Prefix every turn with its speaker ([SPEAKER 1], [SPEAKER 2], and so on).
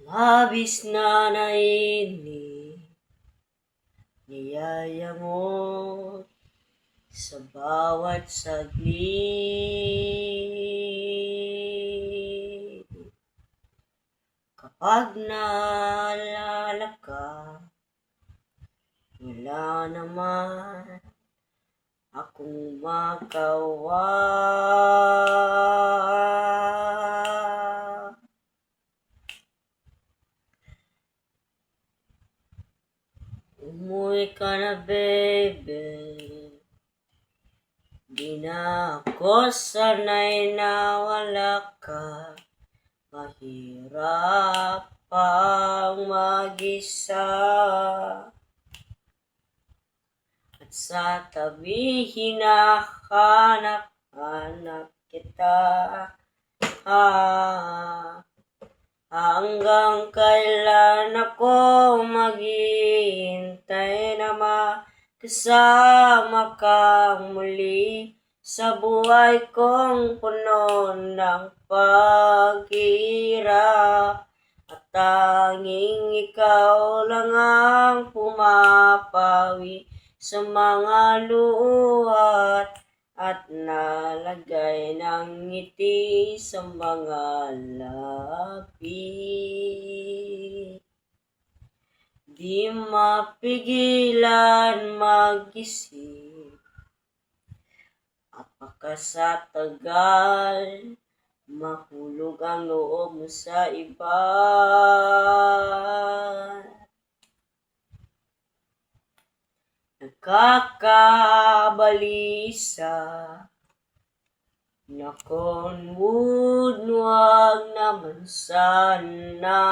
[SPEAKER 1] Labis na nainig, niyaya mo sa bawat saglit. Kapag naalala ka, wala naman akong magawa. Umuwi ka na, baby. Di na ako sanay na wala ka. Mahirap pang mag-isa. At sa tabi hinahanap-hanap kita. Ah, hanggang kailan ako maghihintay na makasama ka muli sa buhay kong puno ng paghirap at tanging ikaw lang ang pumapawi sa mga luhat at nalagay ng ngiti sa mga labi. Di mapigilan mag-isip Apaka sa tagal mahulog ang loob sa iba. Nakakabalisa Nakon would wag naman sana